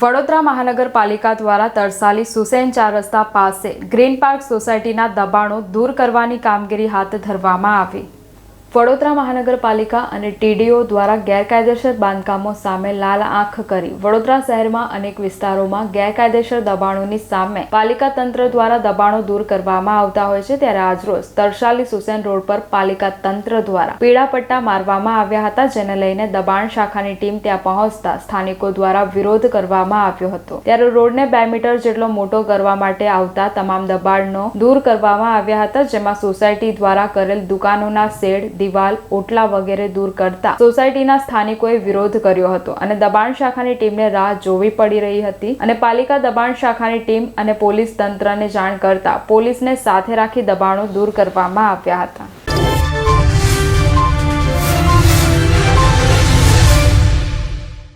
વડોદરા મહાનગરપાલિકા દ્વારા તરસાલી સુસેન ચાર રસ્તા પાસે ગ્રીન પાર્ક સોસાયટીના દબાણો દૂર કરવાની કામગીરી હાથ ધરવામાં આવી. વડોદરા મહાનગરપાલિકા અને ટીડીઓ દ્વારા ગેરકાયદેસર બાંધકામો સામે લાલ આંખ કરી. વડોદરા શહેરમાં અનેક વિસ્તારોમાં ગેરકાયદેસર દબાણોની સામે પાલિકા તંત્ર દ્વારા દબાણો દૂર કરવામાં આવતા હોય છે ત્યારે આજરોજ તરશાલી સુસેન રોડ પર પાલિકા તંત્ર દ્વારા પીળા પટ્ટા મારવામાં આવ્યા હતા, જેને લઈને દબાણ શાખાની ટીમ ત્યાં પહોંચતા સ્થાનિકો દ્વારા વિરોધ કરવામાં આવ્યો હતો. ત્યારે રોડને બે મીટર જેટલો મોટો કરવા માટે આવતા તમામ દબાણનો દૂર કરવામાં આવ્યા હતા, જેમાં સોસાયટી દ્વારા કરેલ દુકાનોના શેડ દિવાલ, ઓટલા વગેરે દૂર કરતા સોસાયટીના સ્થાનિકોએ વિરોધ કર્યો હતો અને દબાણ શાખાની ટીમને રાહ જોવી પડી રહી હતી અને પાલિકા દબાણ શાખાની ટીમ અને પોલીસ તંત્રને જાણ કરતા પોલીસને સાથે રાખી દબાણો દૂર કરવામાં આવ્યા હતા.